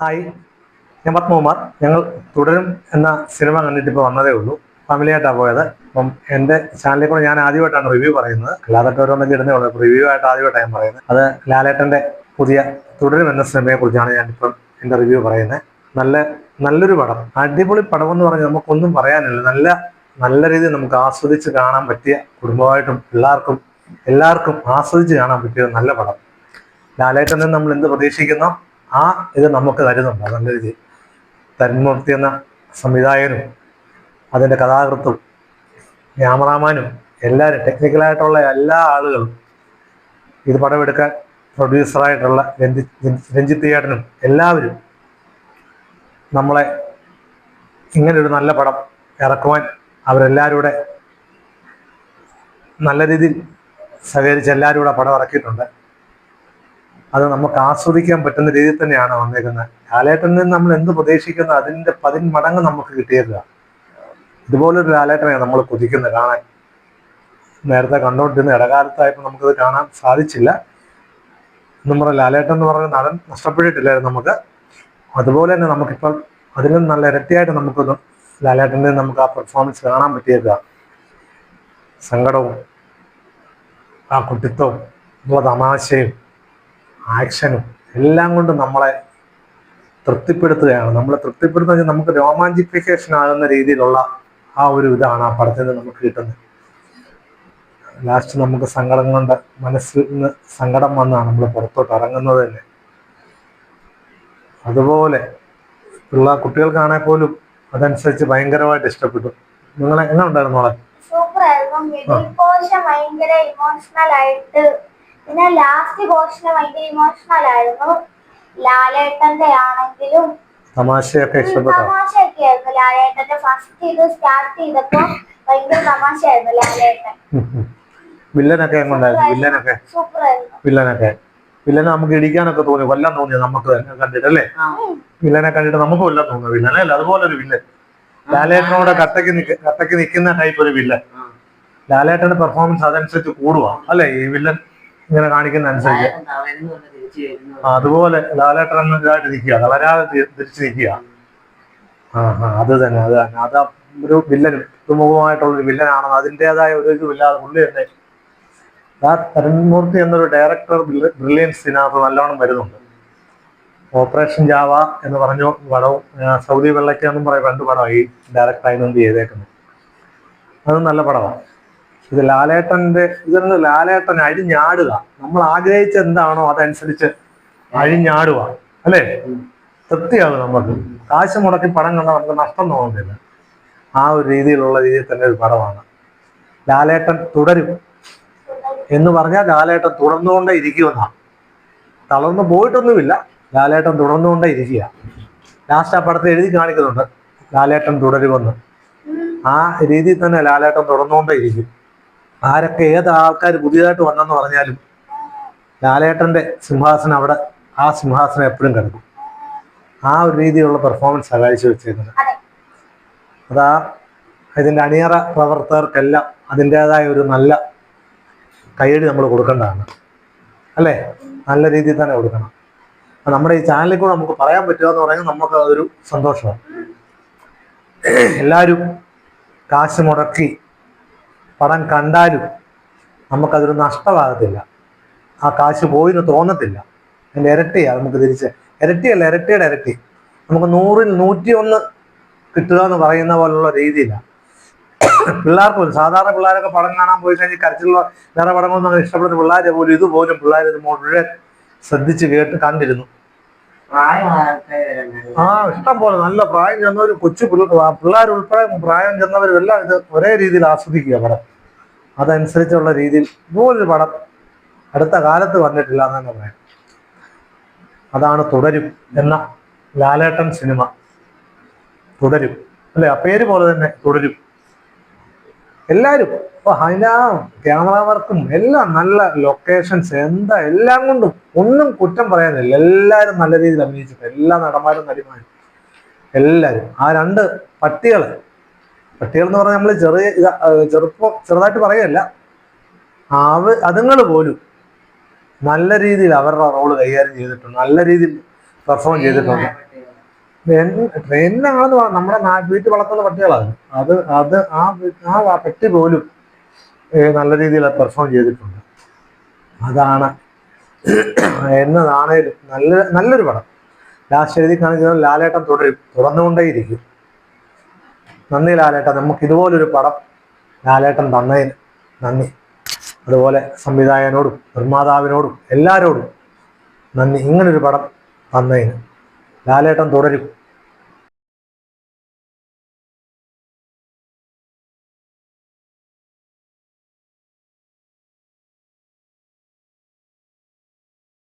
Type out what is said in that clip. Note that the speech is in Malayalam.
ഹായ്. ഞാൻ പത്മകുമാർ ഞങ്ങൾ തുടരും എന്ന സിനിമ കണ്ടിട്ട് ഇപ്പോൾ വന്നതേ ഉള്ളൂ. ഫാമിലിയായിട്ടാണ് പോയത്. അപ്പം എന്റെ ചാനലിൽ കൂടെ ഞാൻ ആദ്യമായിട്ടാണ് റിവ്യൂ പറയുന്നത്. അല്ലാതൊക്കെ ഓരോന്നൊക്കെ ഇടുന്നേ ഉള്ളൂ. റിവ്യൂ ആയിട്ട് ആദ്യമായിട്ടാണ് ഞാൻ പറയുന്നത്. അത് ലാലേട്ടന്റെ പുതിയ തുടരും എന്ന സിനിമയെക്കുറിച്ചാണ് ഞാനിപ്പം എന്റെ റിവ്യൂ പറയുന്നത്. നല്ല നല്ലൊരു പടം. അടിപൊളി പടം എന്ന് പറഞ്ഞാൽ നമുക്കൊന്നും പറയാനില്ല. നല്ല നല്ല രീതിയിൽ നമുക്ക് ആസ്വദിച്ച് കാണാൻ പറ്റിയ കുടുംബമായിട്ടും പിള്ളേർക്കും എല്ലാവർക്കും ആസ്വദിച്ച് കാണാൻ പറ്റിയ നല്ല പടം. ലാലേട്ടൻ നമ്മൾ എന്ത് പ്രതീക്ഷിക്കുന്നോ? ആ ഇത് നമുക്ക് തരുന്നുണ്ട്. നല്ല രീതിയിൽ തന്മൂർത്തി എന്ന സംവിധായകനും അതിന്റെ കഥാകൃത്തും ക്യാമറാമാനും എല്ലാവരും ടെക്നിക്കലായിട്ടുള്ള എല്ലാ ആളുകളും ഇത് പടമെടുക്കാൻ പ്രൊഡ്യൂസറായിട്ടുള്ള രഞ്ജി രഞ്ജിത്ത് ചേട്ടനും എല്ലാവരും നമ്മളെ ഇങ്ങനൊരു നല്ല പടം ഇറക്കുവാൻ അവരെല്ലാവരും നല്ല രീതിയിൽ സഹകരിച്ച് എല്ലാവരും കൂടെ പടം ഇറക്കിയിട്ടുണ്ട്. അത് നമുക്ക് ആസ്വദിക്കാൻ പറ്റുന്ന രീതിയിൽ തന്നെയാണ് വന്നേക്കുന്നത്. ലാലേട്ടനിൽ നിന്ന് നമ്മൾ എന്ത് പ്രതീക്ഷിക്കുന്നു അതിന്റെ പതിൻ മടങ്ങ് നമുക്ക് കിട്ടിയേക്കുക. ഇതുപോലൊരു ലാലേട്ടനെയാണ് നമ്മൾ കൊതിക്കുന്നത്. കാണാൻ നേരത്തെ കണ്ടുകൊണ്ടിരുന്ന ഇടകാലത്തായപ്പോൾ നമുക്കത് കാണാൻ സാധിച്ചില്ല. നമ്മുടെ ലാലേട്ടൻ എന്ന് പറഞ്ഞ നടൻ നഷ്ടപ്പെട്ടിട്ടില്ലായിരുന്നു നമുക്ക്. അതുപോലെ തന്നെ നമുക്കിപ്പോൾ അതിലും നല്ല ഇരട്ടിയായിട്ട് നമുക്കൊന്ന് ലാലേട്ടന്റെ നമുക്ക് ആ പെർഫോമൻസ് കാണാൻ പറ്റിയേക്കുക. സങ്കടവും ആ കുട്ടിത്വവും ഉള്ള തമാശയും ആക്ഷനും എല്ലാം കൊണ്ട് നമ്മളെ തൃപ്തിപ്പെടുത്തുകയാണ്. നമ്മളെ തൃപ്തിപ്പെടുത്തുന്ന നമുക്ക് രോമാഞ്ചിഫിക്കേഷൻ ആകുന്ന രീതിയിലുള്ള ആ ഒരു ഇതാണ് ആ പടത്തിൽ നിന്ന് നമുക്ക് കിട്ടുന്നത്. ലാസ്റ്റ് നമുക്ക് സങ്കടം കൊണ്ട് മനസ്സിൽ നിന്ന് സങ്കടം വന്നാണ് നമ്മൾ പുറത്തോട്ട് ഇറങ്ങുന്നത് തന്നെ. അതുപോലെ പിള്ള കുട്ടികൾക്കാണെങ്കിൽ പോലും അതനുസരിച്ച് ഭയങ്കരമായിട്ട് ഇഷ്ടപ്പെട്ടു. നിങ്ങൾ എങ്ങനെ ഉണ്ടായിരുന്നു സൂപ്പർ ആയിരുന്നു ഭയങ്കര ഇമോഷണൽ ആയിട്ട് പിന്നെ ലാസ്റ്റ് പോർഷൻ ഭയങ്കര ഇമോഷണൽ ആയിരുന്നു ലാലേട്ടന്റെ ആണെങ്കിലും തമാശയൊക്കെ ഇഷ്ടപ്പെട്ടോ തമാശയൊക്കെ ആയിരുന്നു ലാലേട്ടന്റെ ഫസ്റ്റ് ഇത് സ്റ്റാർട്ട് ചെയ്തപ്പോ ഭയങ്കര തമാശയായിരുന്നു ലാലേട്ടൻ. വില്ലനൊക്കെ വില്ലനൊക്കെ. വില്ലനൊക്കെ. വില്ലനെ നമുക്ക് ഇടിക്കാനൊക്കെ തോന്നി. കൊല്ലാൻ തോന്നി നമുക്ക് തന്നെ കണ്ടിട്ട് അല്ലേ? വില്ലനെ കണ്ടിട്ട് നമുക്ക് കൊല്ലാൻ തോന്നുന്നു വില്ലനെ അല്ല? അതുപോലെ ഒരു വില്ലൻ. ലാലേട്ടനോട് കട്ടക്ക് നിക്ക കട്ടക്ക് നിൽക്കുന്ന ടൈപ്പ് ഒരു വില്ലൻ. ലാലേട്ടന്റെ പെർഫോമൻസ് അതനുസരിച്ച് കൂടുവാ അല്ലേ? ഈ വില്ലൻ ഇങ്ങനെ കാണിക്കുന്ന അനുസരിച്ച്. അതുപോലെ ലാലേട്ടൻ ഇതായിട്ട് നിൽക്കുക തളരാതെ തിരിച്ചു നിൽക്കുക ആ ആ അത് തന്നെ അത് തന്നെ. അത് ഒരു വില്ലനും പുതുമുഖമായിട്ടുള്ള ഒരു വില്ലനാണെന്ന് അതിന്റെതായ ഒരു ഇതുമില്ലാതെ പുള്ളി തന്നെ. ആ തരൺമൂർത്തി എന്നൊരു ഡയറക്ടർ ബ്രില്യൻസ് ഇതിനകത്ത് നല്ലോണം വരുന്നുണ്ട്. ഓപ്പറേഷൻ ജാവ എന്ന് പറഞ്ഞു പടവും സൗദി വെള്ളയ്ക്ക എന്നും പറയും രണ്ട് പടമാണ് ഈ ഡയറക്ടറായി നിന്ന് ചെയ്തേക്കുന്നത്. അത് നല്ല പടമാണ്. ഇത് ലാലേട്ടന്റെ ഇതൊന്ന് ലാലേട്ടൻ അഴിഞ്ഞാടുക നമ്മൾ ആഗ്രഹിച്ച എന്താണോ അതനുസരിച്ച് അഴിഞ്ഞാടുക അല്ലേ? തൃപ്തിയാകും നമുക്ക്. കാശ് മുടക്കി പടം കണ്ടാൽ നമുക്ക് നഷ്ടം തോന്നുന്നില്ല ആ ഒരു രീതിയിലുള്ള രീതിയിൽ തന്നെ ഒരു പടമാണ്. ലാലേട്ടൻ തുടരും. എന്ന് പറഞ്ഞാൽ ലാലേട്ടൻ തുടർന്നുകൊണ്ടേ ഇരിക്കുമെന്നാണ് തളർന്നു പോയിട്ടൊന്നുമില്ല. ലാലേട്ടൻ തുടർന്നുകൊണ്ടേ ഇരിക്കുക. ലാസ്റ്റ് ആ പടത്തെ എഴുതി കാണിക്കുന്നുണ്ട്. ലാലേട്ടൻ തുടരുമെന്ന്. ആ രീതിയിൽ തന്നെ ലാലേട്ടൻ തുടർന്നുകൊണ്ടേ ഇരിക്കും. ആരൊക്കെ ഏത് ആൾക്കാർ പുതിയതായിട്ട് വന്നെന്ന് പറഞ്ഞാലും ലാലേട്ടന്റെ സിംഹാസനം അവിടെ ആ സിംഹാസനം എപ്പോഴും കിടക്കും. ആ ഒരു രീതിയിലുള്ള പെർഫോമൻസ് കാഴ്ച വെച്ചിരുന്നത് അതെ. അതാ ഇതിന്റെ അണിയറ പ്രവർത്തകർക്കെല്ലാം അതിന്റെതായ ഒരു നല്ല കൈയടി നമ്മൾ കൊടുക്കേണ്ടതാണ്. അല്ലേ? നല്ല രീതിയിൽ തന്നെ കൊടുക്കണം. നമ്മുടെ ഈ ചാനലിൽ കൂടെ നമുക്ക് പറയാൻ പറ്റുക എന്ന് പറയുന്നത് നമുക്ക് അതൊരു സന്തോഷമാണ്. എല്ലാവരും കാശ് മുടക്കി പടം കണ്ടാലും നമുക്കതൊരു നഷ്ടമാകത്തില്ല. ആ കാശ് പോയിന്ന് തോന്നത്തില്ല. അതിന്റെ ഇരട്ടിയാണ് നമുക്ക് തിരിച്ച്. ഇരട്ടിയല്ല ഇരട്ടിയുടെ ഇരട്ടി. നമുക്ക് നൂറിൽ നൂറ്റി ഒന്ന് കിട്ടുക എന്ന് പറയുന്ന പോലുള്ള രീതിയിലാണ് പിള്ളേർക്ക് പോലും സാധാരണ പിള്ളേരൊക്കെ പടം കാണാൻ പോയി കഴിഞ്ഞാൽ കരച്ചിലുള്ള വേറെ പടങ്ങളൊന്നും അങ്ങനെ ഇഷ്ടപ്പെടുന്ന പിള്ളേരെ പോലും ഇതുപോലും പിള്ളേർ ഇത് മുഴുവൻ ശ്രദ്ധിച്ച് കേട്ട് കണ്ടിരുന്നു. ആ ഇഷ്ടം പോലെ നല്ല പ്രായം ചെന്നവർ കൊച്ചു പിള്ളേർ ഉൾപ്പെടെ പ്രായം ചെന്നവരും എല്ലാം ഇത് ഒരേ രീതിയിൽ ആസ്വദിക്കുക പടം. അതനുസരിച്ചുള്ള രീതിയിൽ ഇതുപോലൊരു പടം അടുത്ത കാലത്ത് വന്നിട്ടില്ല എന്ന് തന്നെ പറയാം. അതാണ് തുടരും എന്ന ലാലേട്ടൻ സിനിമ. തുടരും. അല്ലെ? ആ പേര് പോലെ തന്നെ തുടരും. എല്ലാവരും അതിനാ ക്യാമറ വർക്കും എല്ലാം നല്ല ലൊക്കേഷൻസ് എന്താ എല്ലാം കൊണ്ടും ഒന്നും കുറ്റം പറയാനില്ല. എല്ലാവരും നല്ല രീതിയിൽ അഭിനയിച്ചിട്ട് എല്ലാ നടന്മാരും നടിമാരും. എല്ലാവരും ആ രണ്ട് പട്ടികൾ. പട്ടികൾ എന്ന് പറഞ്ഞാൽ നമ്മൾ ചെറിയ ചെറുപ്പം ചെറുതായിട്ട് പറയല്ല അവ അതുങ്ങൾ പോലും നല്ല രീതിയിൽ അവരുടെ റോൾ കൈകാര്യം ചെയ്തിട്ടുണ്ട്. നല്ല രീതിയിൽ പെർഫോം ചെയ്തിട്ടുണ്ട്. ട്രെയിനിലാണെന്ന് നമ്മുടെ വീട്ടിൽ വളർത്തുന്ന പട്ടികളാണ്. അത് അത് ആ ആ പട്ടി പോലും നല്ല രീതിയിൽ പെർഫോം ചെയ്തിട്ടുണ്ട്. അതാണ് എന്നതാണേലും നല്ല നല്ലൊരു പടം. ലാസ്റ്റ് എഴുതി കാണിക്കുന്നത് ലാലേട്ടൻ തുടരും തുറന്നുകൊണ്ടേയിരിക്കും. നന്ദി ലാലേട്ടൻ നമുക്ക് ഇതുപോലൊരു പടം ലാലേട്ടൻ തന്നതിന് നന്ദി. അതുപോലെ സംവിധായകനോടും നിർമ്മാതാവിനോടും എല്ലാവരോടും നന്ദി. ഇങ്ങനൊരു പടം തന്നതിന് ലാലേട്ടൻ തുടരും.